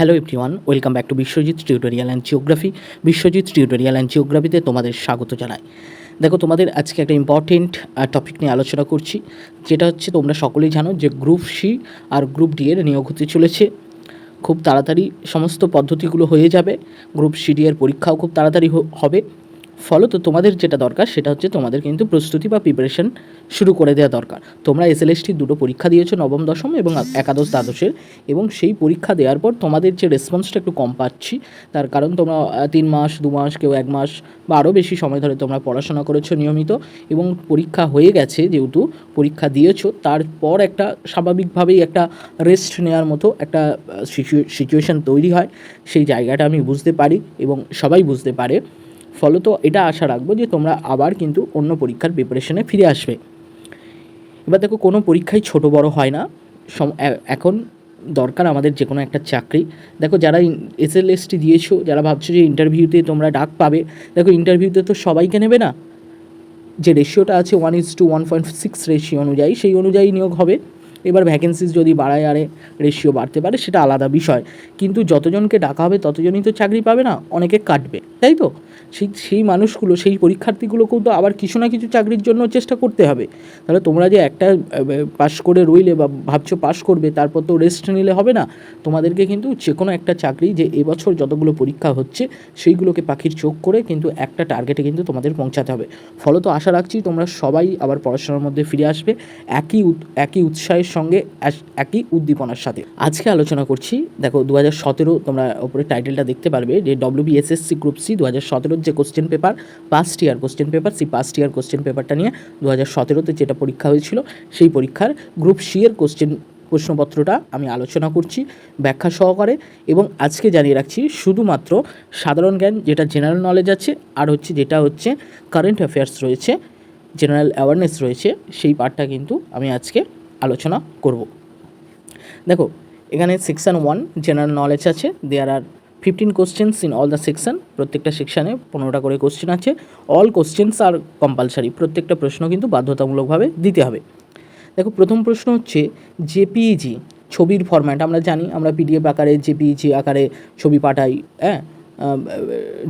Hello everyone welcome back to Biswajit tutorial and geography Biswajit tutorial and জিওগ্রাফিতে তোমাদের স্বাগত জানাই। দেখো, তোমাদের আজকে একটা ইম্পর্টেন্ট টপিক নিয়ে আলোচনা করছি, যেটা হচ্ছে তোমরা সকলেই জানো যে গ্রুপ সি আর গ্রুপ ডি এর নিয়োগ হতে চলেছে। খুব তাড়াতাড়ি সমস্ত পদ্ধতিগুলো হয়ে যাবে গ্রুপ সি ডি এর পরীক্ষাও খুব তাড়াতাড়ি হবে। ফলত তোমাদের যেটা দরকার, সেটা হচ্ছে তোমাদের কিন্তু প্রস্তুতি বা প্রিপারেশন শুরু করে দেওয়া দরকার। তোমরা এসএলএসটি দুটো পরীক্ষা দিয়েছ নবম, দশম এবং একাদশ, দ্বাদশের এবং সেই পরীক্ষা দেওয়ার পর তোমাদের যে রেসপন্সটা একটু কম পাচ্ছি, তার কারণ তোমরা তিন মাস, দু মাস, কেউ এক মাস বা আরও বেশি সময় ধরে তোমরা পড়াশোনা করেছ নিয়মিত এবং পরীক্ষা হয়ে গেছে যেহেতু পরীক্ষা দিয়েছ, তারপর একটা স্বাভাবিকভাবেই একটা রেস্ট নেওয়ার মতো একটা সিচুয়েশন তৈরি হয়। সেই জায়গাটা আমি বুঝতে পারি এবং সবাই বুঝতে পারে। ফলত এটা আশা রাখব যে তোমরা আবার কিন্তু অন্য পরীক্ষার প্রিপারেশনে ফিরে আসবে। এবার দেখো, কোনো পরীক্ষাই ছোট বড় হয় না। এখন দরকার আমাদের যে কোনো একটা চাকরি। দেখো, যারা এস এল এসটি দিয়েছ, যারা ভাবছ যে ইন্টারভিউতে তোমরা ডাক পাবে, দেখো ইন্টারভিউতে তো সবাইকে নেবে না। যে রেশিওটা আছে one is to one point six ratio অনুযায়ী, সেই অনুযায়ী নিয়োগ হবে। এবার ভ্যাকেন্সিস যদি বাড়ায়, আরে রেশিও বাড়তে পারে, সেটা আলাদা বিষয়। কিন্তু যতজনকে ডাকা হবে, ততজনই তো চাকরি পাবে না, অনেকে কাটবে, তাই তো? সেই সেই মানুষগুলো, সেই পরীক্ষার্থীগুলোকেও তো আবার কিছু না কিছু চাকরির জন্য চেষ্টা করতে হবে। তাহলে তোমরা যে একটা পাস করে রইলে বা ভাবছ পাস করবে, তারপর তো রেস্ট নিলে হবে না। তোমাদেরকে কিন্তু যে কোনো একটা চাকরি যে এবছর যতগুলো পরীক্ষা হচ্ছে, সেইগুলোকে পাখির চোখ করে কিন্তু একটা টার্গেটে কিন্তু তোমাদের পৌঁছাতে হবে। ফলত আশা রাখছি তোমরা সবাই আবার পড়াশোনার মধ্যে ফিরে আসবে। একই একই উৎসাহের সঙ্গে একই উদ্দীপনার সাথে। আজকে আলোচনা করছি, দেখো দু হাজার সতেরো তোমরা ওপরে টাইটেলটা দেখতে পারবে যে ডব্লিউবিএসএসসি গ্রুপ সি দু হাজার সতেরোর যে question paper past year question paper সেই পাস্ট ইয়ার কোশ্চেন পেপারটা নিয়ে দু হাজার সতেরোতে যেটা পরীক্ষা হয়েছিল, সেই পরীক্ষার গ্রুপ সি এর কোশ্চেন প্রশ্নপত্রটা আমি আলোচনা করছি ব্যাখ্যা সহকারে এবং আজকে জানিয়ে রাখছি শুধুমাত্র সাধারণ জ্ঞান, যেটা জেনারেল নলেজ আছে, আর হচ্ছে যেটা হচ্ছে কারেন্ট অ্যাফেয়ার্স রয়েছে জেনারেল অ্যাওয়ারনেস রয়েছে, সেই পার্টটা কিন্তু আমি আজকে আলোচনা করব। দেখো, এখানে সেকশন ওয়ান জেনারেল নলেজ আছে। There are fifteen questions in all the section প্রত্যেকটা সেকশানে পনেরোটা করে কোশ্চেন আছে। অল কোশ্চেন্স আর কম্পালসারি প্রত্যেকটা প্রশ্ন কিন্তু বাধ্যতামূলকভাবে দিতে হবে। দেখো, প্রথম প্রশ্ন হচ্ছে জেপিইজি ছবির ফরম্যাট আমরা জানি, আমরা পিডিএফ আকারে জেপিইজি আকারে ছবি পাঠাই হ্যাঁ?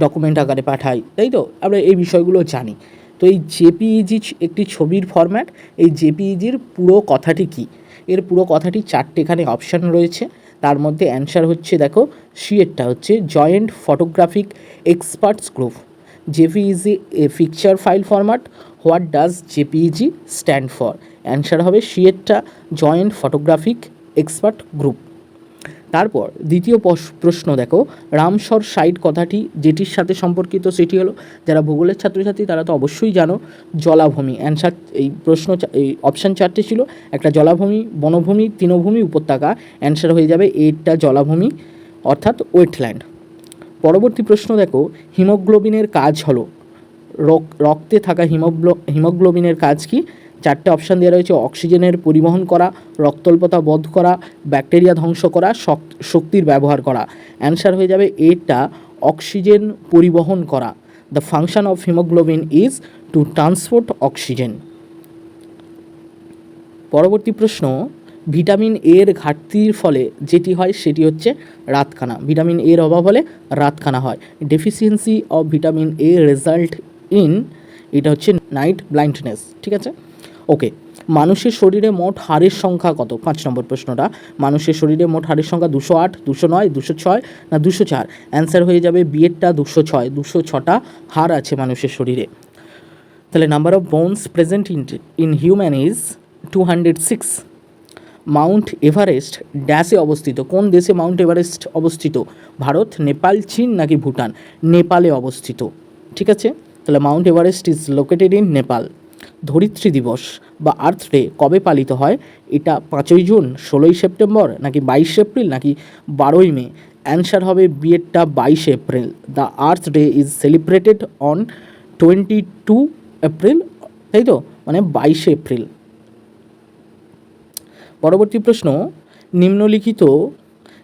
ডকুমেন্ট আকারে পাঠাই, তাই তো? আমরা এই বিষয়গুলো জানি। তো এই জেপিইজি একটি ছবির ফরম্যাট এই জেপিইজির পুরো কথাটি কী? এর পুরো কথাটি চারটে এখানে অপশান রয়েছে। তার মধ্যে অ্যান্সার হচ্ছে, দেখো সিএরটা হচ্ছে joint photographic experts group JPEG a picture file format what does JPEG stand for answer হবে সিএরটা জয়েন্ট ফটোগ্রাফিক এক্সপার্ট গ্রুপ তারপর দ্বিতীয় প্রশ্ন দেখো, রামসর সাইট কথাটি যেটির সাথে সম্পর্কিত সেটি হলো, যারা ভূগোলের ছাত্রছাত্রী তারা তো অবশ্যই জানো, জলাভূমি। অ্যান্সার এই প্রশ্ন এই অপশান চারটে ছিল, একটা জলাভূমি, বনভূমি, তৃণভূমি, উপত্যকা। অ্যান্সার হয়ে যাবে এইটা জলাভূমি, অর্থাৎ ওয়েটল্যান্ড পরবর্তী প্রশ্ন দেখো, হিমোগ্লোবিনের কাজ হলো রক্তে থাকা হিমোগ্লো হিমোগ্লোবিনের কাজ কি? চারটে অপশান দেওয়া রয়েছে, অক্সিজেনের পরিবহন করা, রক্তল্পতা বধ করা, ব্যাকটেরিয়া ধ্বংস করা, শক- শক্তির ব্যবহার করা। অ্যান্সার হয়ে যাবে এটা অক্সিজেন পরিবহন করা। The function of haemoglobin is to transport oxygen পরবর্তী প্রশ্ন, ভিটামিন এর ঘাটতির ফলে যেটি হয় সেটি হচ্ছে রাতকানা ভিটামিন এর অভাব হলে রাতকানা হয়। Deficiency of vitamin A result in এটা হচ্ছে নাইট ব্লাইন্ডনেস ঠিক আছে? ওকে মানুষের শরীরে মোট হাড়ের সংখ্যা কত? পাঁচ নম্বর প্রশ্নটা। মানুষের শরীরে মোট হাড়ের সংখ্যা দুশো আট, দুশো নয়, দুশো ছয় না দুশো চার? অ্যান্সার হয়ে যাবে বিয়েরটা দুশো ছয়, দুশো ছটা হাড় আছে মানুষের শরীরে। তাহলে number of bones present in in human is two hundred six Mount Everest ড্যাশে অবস্থিত। কোন দেশে মাউন্ট এভারেস্ট অবস্থিত? ভারত, নেপাল, চীন নাকি ভুটান? নেপালে অবস্থিত। ঠিক আছে? তাহলে Mount Everest is located in Nepal ধরিত্রী দিবস বা আর্থ ডে কবে পালিত হয়? এটা পাঁচই জুন, ষোলোই সেপ্টেম্বর নাকি বাইশে এপ্রিল নাকি বারোই মে? অ্যান্সার হবে বিয়েরটা বাইশে April. The Earth Day is celebrated on twenty two April, তাই তো? মানে বাইশে এপ্রিল। পরবর্তী প্রশ্ন, নিম্নলিখিত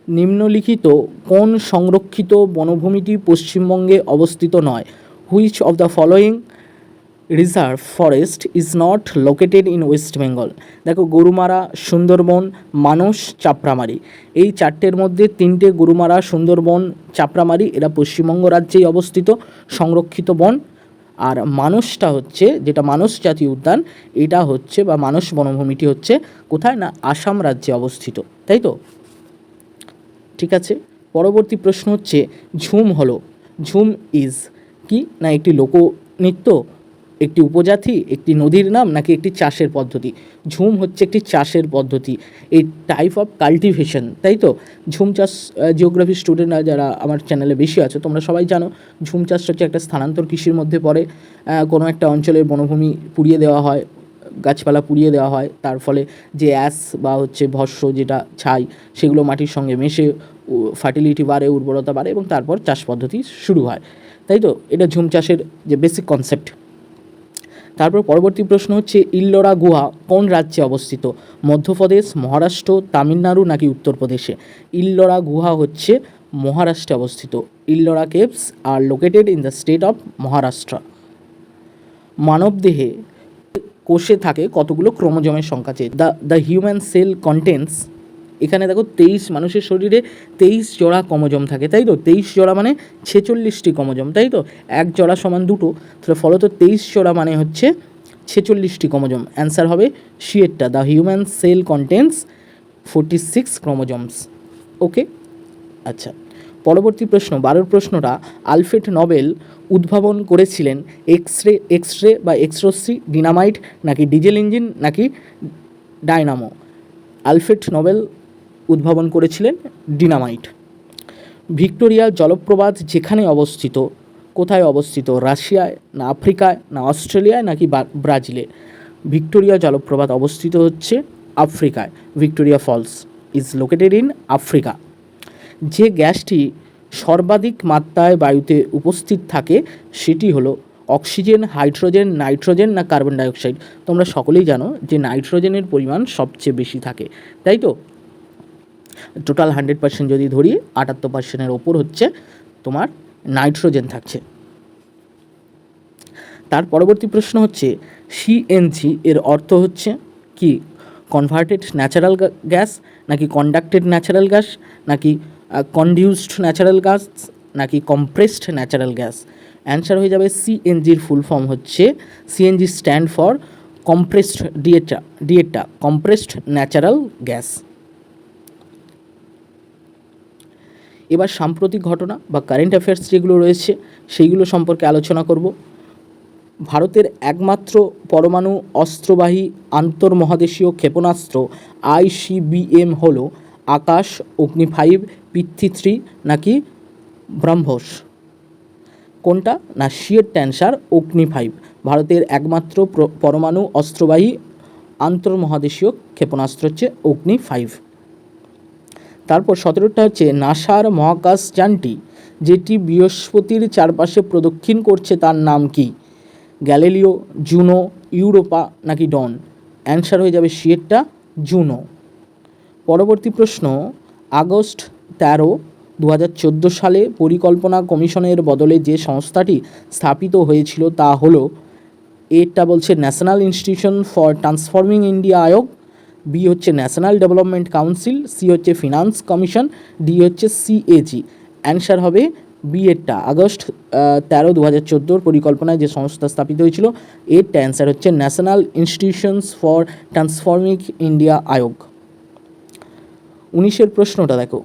নিম্নলিখিত কোন সংরক্ষিত বনভূমিটি পশ্চিমবঙ্গে অবস্থিত নয়? Which of the following reserve forest is not located in West Bengal. দেখো, গরুমারা, সুন্দরবন, মানস, চাপড়ামারি। এই চারটের মধ্যে তিনটে গরুমারা, সুন্দরবন, চাপড়ামারি, এরা পশ্চিমবঙ্গ রাজ্যেই অবস্থিত, সংরক্ষিত বন। আর মানসটা হচ্ছে, যেটা মানস জাতীয় উদ্যান, এটা হচ্ছে বা মানস বনভূমিটি হচ্ছে কোথায় না আসাম রাজ্যে অবস্থিত। তাই তো? ঠিক আছে? পরবর্তী প্রশ্ন হচ্ছে, ঝুম হলো। ঝুম ইজ কি? না, একটি লোকনৃত্য? একটি উপজাতি, একটি নদীর নাম নাকি একটি চাষের পদ্ধতি? ঝুম হচ্ছে একটি চাষের পদ্ধতি। এই টাইপ অফ কাল্টিভেশন তাই তো? ঝুম চাষ জিওগ্রাফি স্টুডেন্টরা যারা আমার চ্যানেলে বেশি আছে, তোমরা সবাই জানো, ঝুম চাষ হচ্ছে একটা স্থানান্তর কৃষির মধ্যে পড়ে। কোনো একটা অঞ্চলের বনভূমি পুড়িয়ে দেওয়া হয়, গাছপালা পুড়িয়ে দেওয়া হয়, তার ফলে যে অ্যাস বা হচ্ছে ভস্য যেটা ছাই, সেগুলো মাটির সঙ্গে মেশে ফার্টিলিটি বাড়ে, উর্বরতা বাড়ে এবং তারপর চাষ পদ্ধতি শুরু হয়। তাই তো? এটা ঝুম চাষের যে বেসিক কনসেপ্ট তারপর পরবর্তী প্রশ্ন হচ্ছে, ইল্লোরা গুহা কোন রাজ্যে অবস্থিত? মধ্যপ্রদেশ, মহারাষ্ট্র, তামিলনাড়ু নাকি উত্তরপ্রদেশে? ইল্লোরা গুহা হচ্ছে মহারাষ্ট্রে অবস্থিত। Ellora caves are located in the state of Maharashtra. মানবদেহে কোষে থাকে কতগুলো ক্রোমোজোমের সংখ্যা চেয়ে? The the human cell contents এখানে দেখো তেইশ মানুষের শরীরে তেইশ জোড়া ক্রোমোজোম থাকে, তাই তো? তেইশ জোড়া মানে ছেচল্লিশটি ক্রোমোজোম তাই তো? এক জোড়া সমান দুটো, তাহলে ফলত তেইশ জোড়া মানে হচ্ছে ছেচল্লিশটি ক্রোমোজোম অ্যান্সার হবে শিয়েরটা the human cell contents forty six chromosomes okay আচ্ছা পরবর্তী প্রশ্ন, বারোর প্রশ্নটা আলফ্রেড নবেল উদ্ভাবন করেছিলেন এক্স রে এক্স রে বা এক্সরশ্রি ডিনামাইট নাকি ডিজেল ইঞ্জিন নাকি ডায়নামো আলফ্রেড নোবেল উদ্ভাবন করেছিলেন ডিনামাইট। ভিক্টোরিয়া জলপ্রপাত যেখানে অবস্থিত, কোথায় অবস্থিত? রাশিয়ায় না আফ্রিকায়, না অস্ট্রেলিয়ায়, নাকি ব্রাজিলে? ভিক্টোরিয়া জলপ্রপাত অবস্থিত হচ্ছে আফ্রিকায়। Victoria Falls is located in Africa. যে গ্যাসটি সর্বাধিক মাত্রায় বায়ুতে উপস্থিত থাকে, সেটি হলো অক্সিজেন, হাইড্রোজেন, নাইট্রোজেন না কার্বন ডাইঅক্সাইড। তোমরা সকলেই জানো যে নাইট্রোজেনের পরিমাণ সবচেয়ে বেশি থাকে। তাই তো? টোটাল হান্ড্রেড পার্সেন্ট যদি ধরি, আটাত্তর পার্সেন্টের ওপর হচ্ছে তোমার নাইট্রোজেন থাকছে। তার পরবর্তী প্রশ্ন হচ্ছে সিএনজি এর অর্থ হচ্ছে কি? কনভার্টেড ন্যাচারাল গ্যাস নাকি কন্ডাক্টেড ন্যাচারাল গ্যাস নাকি কনডিউসড ন্যাচারাল গ্যাস নাকি কম্প্রেসড ন্যাচারাল গ্যাস অ্যান্সার হয়ে যাবে সিএনজির ফুল ফর্ম হচ্ছে সিএনজি স্ট্যান্ড ফর কম্প্রেসড ডিএটা ডিএটা কম্প্রেসড ন্যাচারাল গ্যাস এবার সাম্প্রতিক ঘটনা বা কারেন্ট অ্যাফেয়ার্স যেগুলো রয়েছে, সেইগুলো সম্পর্কে আলোচনা করব। ভারতের একমাত্র পরমাণু অস্ত্রবাহী আন্তর্মহাদেশীয় ক্ষেপণাস্ত্র আইসিবিএম হল আকাশ, অগ্নি ফাইভ পৃথ্বী থ্রি নাকি ব্রহ্মস। কোনটা? না, শিয়ের ট্যান্সার, অগ্নি ফাইভ। ভারতের একমাত্র পরমাণু অস্ত্রবাহী আন্তর্মহাদেশীয় ক্ষেপণাস্ত্র হচ্ছে অগ্নি ফাইভ। তারপর সতেরোটা হচ্ছে নাসার মহাকাশ যানটি, যেটি বৃহস্পতির চারপাশে প্রদক্ষিণ করছে তার নাম কি? গ্যালিলিও, জুনো, ইউরোপা নাকি ডন? অ্যান্সার হয়ে যাবে সিয়েরটা জুনো। পরবর্তী প্রশ্ন, আগস্ট তেরো দু হাজার চোদ্দ সালে পরিকল্পনা কমিশনের বদলে যে সংস্থাটি স্থাপিত হয়েছিল তা হলো এটা বলছে national institution for transforming India Aayog B হচ্ছে ন্যাশনাল ডেভেলপমেন্ট কাউন্সিল সি হচ্ছে ফিনান্স কমিশন ডি হচ্ছে সিএজি অ্যান্সার হবে বি এরটা আগস্ট তেরো দু হাজার চোদ্দোর পরিকল্পনায় যে সংস্থা স্থাপিত হয়েছিল এরটা অ্যান্সার হচ্ছে national institutions for transforming India Aayog. উনিশের প্রশ্নটা দেখো।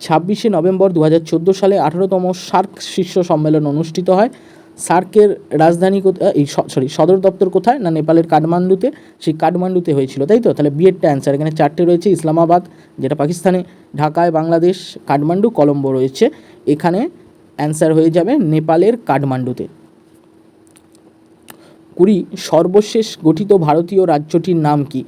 ছাব্বিশে নভেম্বর দু হাজার চোদ্দ সালে আঠারোতম সার্ক শীর্ষ সম্মেলন অনুষ্ঠিত হয়। সার্কের রাজধানী এই সরি সদর দপ্তর কোথায়? না, নেপালের কাঠমান্ডুতে? সেই কাঠমান্ডুতে হয়েছিল, তাই তো? তাহলে বিয়েরটা অ্যান্সার এখানে চারটে রয়েছে, ইসলামাবাদ, যেটা পাকিস্তানে, ঢাকায়, বাংলাদেশ, কাঠমান্ডু, কলম্বো রয়েছে। এখানে অ্যান্সার হয়ে যাবে নেপালের কাঠমান্ডুতে। কুড়ি, সর্বশেষ গঠিত ভারতীয় রাজ্যটির নাম কি?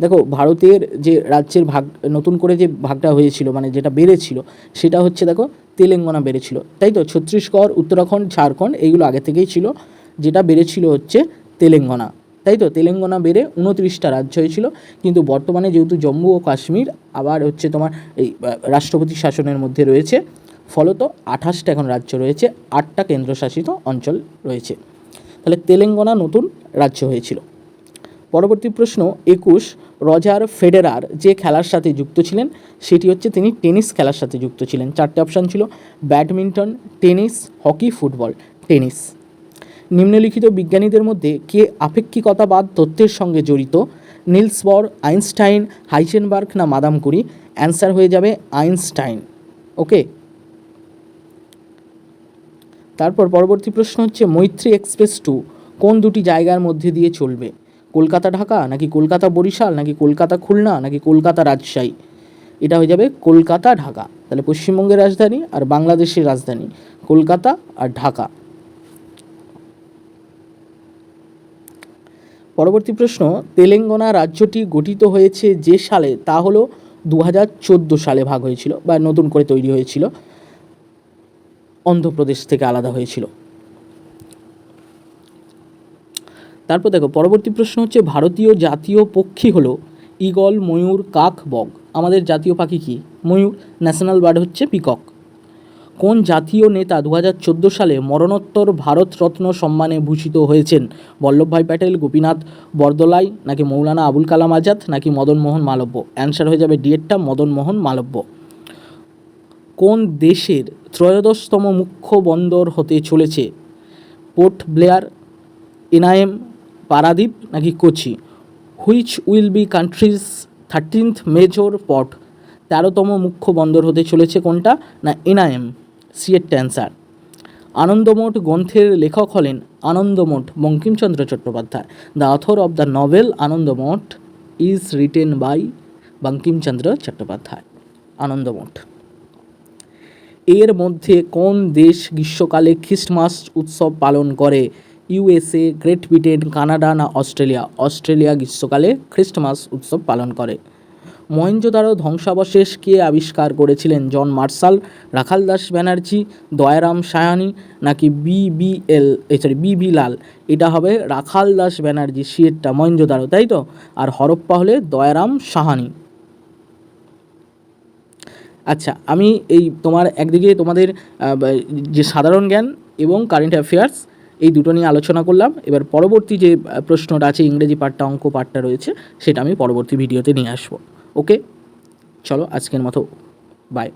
দেখো, ভারতের যে রাজ্যের ভাগ, নতুন করে যে ভাগটা হয়েছিল মানে যেটা বেড়েছিল, সেটা হচ্ছে, দেখো তেলেঙ্গানা বেড়েছিল। তাই তো? ছত্তিশগড়, উত্তরাখণ্ড, ঝাড়খণ্ড এইগুলো আগে থেকেই ছিল, যেটা বেড়েছিল হচ্ছে তেলেঙ্গানা। তাই তো? তেলেঙ্গানা বেড়ে উনত্রিশটা রাজ্য হয়েছিল। কিন্তু বর্তমানে যেহেতু জম্মু ও কাশ্মীর, আবার হচ্ছে তোমার এই রাষ্ট্রপতি শাসনের মধ্যে রয়েছে, ফলত আঠাশটা এখন রাজ্য রয়েছে, আটটা কেন্দ্রশাসিত অঞ্চল রয়েছে। তাহলে তেলেঙ্গানা নতুন রাজ্য হয়েছিল। পরবর্তী প্রশ্ন, একুশ, রজার ফেডেরার যে খেলার সাথে যুক্ত ছিলেন, সেটি হচ্ছে তিনি টেনিস খেলার সাথে যুক্ত ছিলেন। চারটে অপশান ছিল, badminton, tennis, hockey, football, tennis. নিম্নলিখিত বিজ্ঞানীদের মধ্যে কে আপেক্ষিকতাবাদ তত্ত্বের সঙ্গে জড়িত? নিলস বর, আইনস্টাইন, হাইজেনবার্গ না মাদাম কুরি? অ্যান্সার হয়ে যাবে আইনস্টাইন। ওকে? তারপর পরবর্তী প্রশ্ন হচ্ছে, মৈত্রী এক্সপ্রেস টু কোন দুটি জায়গার মধ্যে দিয়ে চলবে? কলকাতা ঢাকা, নাকি কলকাতা বরিশাল, নাকি কলকাতা খুলনা, নাকি কলকাতা রাজশাহী? এটা হয়ে যাবে কলকাতা, ঢাকা। তাহলে পশ্চিমবঙ্গের রাজধানী আর বাংলাদেশের রাজধানী, কলকাতা আর ঢাকা। পরবর্তী প্রশ্ন, তেলেঙ্গানা রাজ্যটি গঠিত হয়েছে যে সালে? তা হলো দু হাজার চোদ্দ সালে ভাগ হয়েছিল বা নতুন করে তৈরি হয়েছিল। অন্ধ্রপ্রদেশ থেকে আলাদা হয়েছিল। তারপর দেখো, পরবর্তী প্রশ্ন হচ্ছে, ভারতীয় জাতীয় পক্ষী হলো ঈগল, ময়ূর, কাক বগ আমাদের জাতীয় পাখি কি? ময়ূর। ন্যাশনাল বার্ড হচ্ছে পিকক। কোন জাতীয় নেতা দু হাজার চোদ্দ সালে মরণোত্তর ভারতরত্ন সম্মানে ভূষিত হয়েছেন? বল্লভভাই প্যাটেল, গোপীনাথ বরদলাই, নাকি মৌলানা আবুল কালাম আজাদ, নাকি মদন মোহন মালব্য? অ্যান্সার হয়ে যাবে ডিএটটা মদন মোহন মালব্য। কোন দেশের ত্রয়োদশতম মুখ্য বন্দর হতে চলেছে? পোর্ট ব্লেয়ার, এনআইএম পারাদ্বীপ নাকি Kochi? Which will be country's thirteenth major port তেরোতম মুখ্য বন্দর হতে চলেছে কোনটা? না, এনআইএম। সিএর অ্যান্সার আনন্দমঠ গ্রন্থের লেখক হলেন Anandamath Bankimchandra Chattopadhyay. The author of the novel Anandamath is written by Bankimchandra Chattopadhyay. Anandamath এর মধ্যে কোন দেশ গ্রীষ্মকালে খ্রিস্টমাস উৎসব পালন করে? ইউএসএ, গ্রেট ব্রিটেন, কানাডা না অস্ট্রেলিয়া? অস্ট্রেলিয়া গ্রীষ্মকালে খ্রিস্টমাস উৎসব পালন করে। মহেঞ্জোদারো ধ্বংসাবশেষ কে আবিষ্কার করেছিলেন? জন মার্শাল, রাখাল দাস ব্যানার্জি, দয়ারাম সায়ানি নাকি বিবিএল সরি বিবি লাল। এটা হবে রাখাল দাস ব্যানার্জি সিয়েরটা মহেঞ্জোদারো তাই তো? আর হরপ্পা হলে দয়ারাম সাহানি। আচ্ছা আমি এই তোমার একদিকে তোমাদের যে সাধারণ জ্ঞান এবং কারেন্ট অ্যাফেয়ার্স এই দুটো নিয়ে আলোচনা করলাম। এবার পরবর্তী যে প্রশ্নটা আছে, ইংরেজি পার্টটা অঙ্ক পার্টটা রয়েছে, সেটা আমি পরবর্তী ভিডিওতে নিয়ে আসব। ওকে? চলো, আজকের মতো বাই